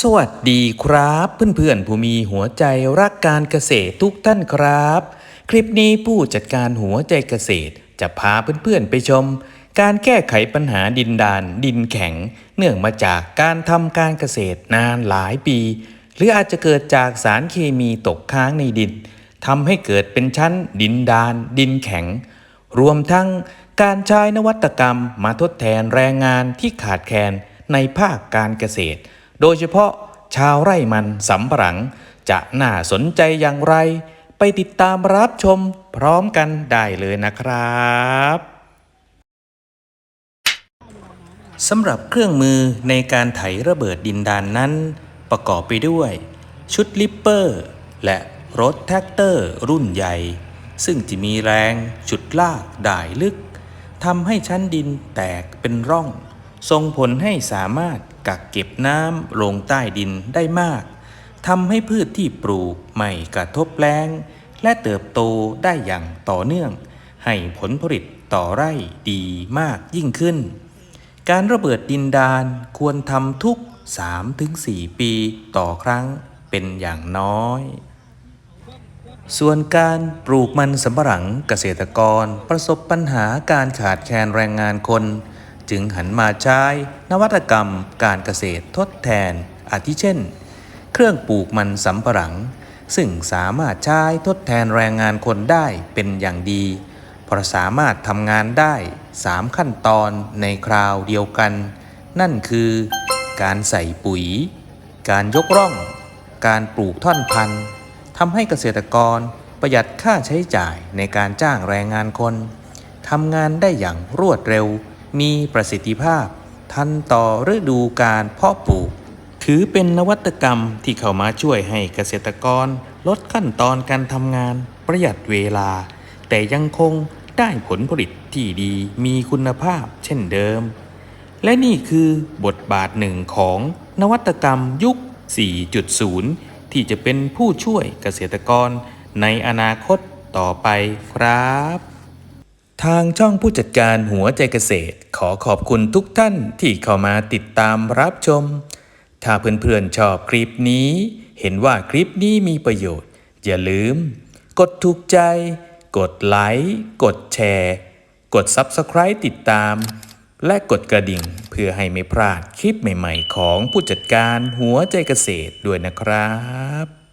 สวัสดีครับ เพื่อนๆผู้มีหัวใจรักการเกษตรทุกท่านครับ คลิปนี้ผู้จัดการหัวใจเกษตร จะพาเพื่อนๆไปชม การแก้ไขปัญหาดินดาน ดินแข็ง เนื่องมาจากการทำการเกษตรนานหลายปี หรืออาจจะเกิดจากสารเคมีตกค้างในดินทำให้เกิดเป็นชั้น ดินดาน ดินแข็ง รวมทั้งการใช้นวัตกรรมมาทดแทนแรงงานที่ขาดแคลนในภาคการเกษตร โดยเฉพาะชาวไร่มันสำปะหลัง จะน่าสนใจอย่างไร ไปติดตามรับชมพร้อมกันได้เลยนะครับสำหรับเครื่องมือในการไถระเบิดดินดานนั้น ประกอบไปด้วย ชุดลิปเปอร์ และรถแท็กเตอร์รุ่นใหญ่ ซึ่งจะมีแรง ฉุดลากได้ลึกทำให้ชั้นดินแตกเป็นร่อง ส่งผลให้สามารถกักเก็บน้ำลงใต้ดินได้มากทำให้พืชที่ปลูกไม่กระทบแรงและเติบโตได้อย่างต่อเนื่อง ให้ผลผลิตต่อไร่ดีมากยิ่งขึ้น การระเบิดดินดานควรทำทุก 3-4 ปีต่อครั้งเป็นอย่างน้อย ส่วนการปลูกมันสำปะหลังเกษตรกรประสบปัญหาการขาดแคลนแรงงานคน จึงหันมาใช้นวัตกรรมการเกษตรทดแทน อาทิเช่น เครื่องปลูกมันสำปะหลัง ซึ่งสามารถใช้ทดแทนแรงงานคนได้เป็นอย่างดีเพราะสามารถทำงานได้ 3 ขั้นตอนในคราวเดียวกัน นั่นคือ การใส่ปุ๋ย การยกร่อง การปลูกท่อนพันธุ์ทำให้เกษตรกรประหยัดค่าใช้จ่ายในการจ้างแรงงานคนทำงานได้อย่างรวดเร็ว มีประสิทธิภาพ ทันต่อฤดูการเพาะปลูก ถือเป็นนวัตกรรมที่เข้ามาช่วยให้เกษตรกร ลดขั้นตอนการทำงาน ประหยัดเวลา แต่ยังคงได้ผลผลิตที่ดีมีคุณภาพเช่นเดิม และนี่คือบทบาทหนึ่งของนวัตกรรมยุค 4.0 ที่จะเป็นผู้ช่วยเกษตรกรในอนาคตต่อไปครับ ทางช่องผู้จัดการหัวใจเกษตร ขอขอบคุณทุกท่านที่เข้ามาติดตามรับชม ถ้าเพื่อนๆชอบคลิปนี้ เห็นว่าคลิปนี้มีประโยชน์ อย่าลืม กดถูกใจ กดไลค์กดแชร์ กด Subscribe ติดตาม และกดกระดิ่งเพื่อให้ไม่พลาดคลิปใหม่ ๆ ของผู้จัดการหัวใจเกษตรด้วยนะครับ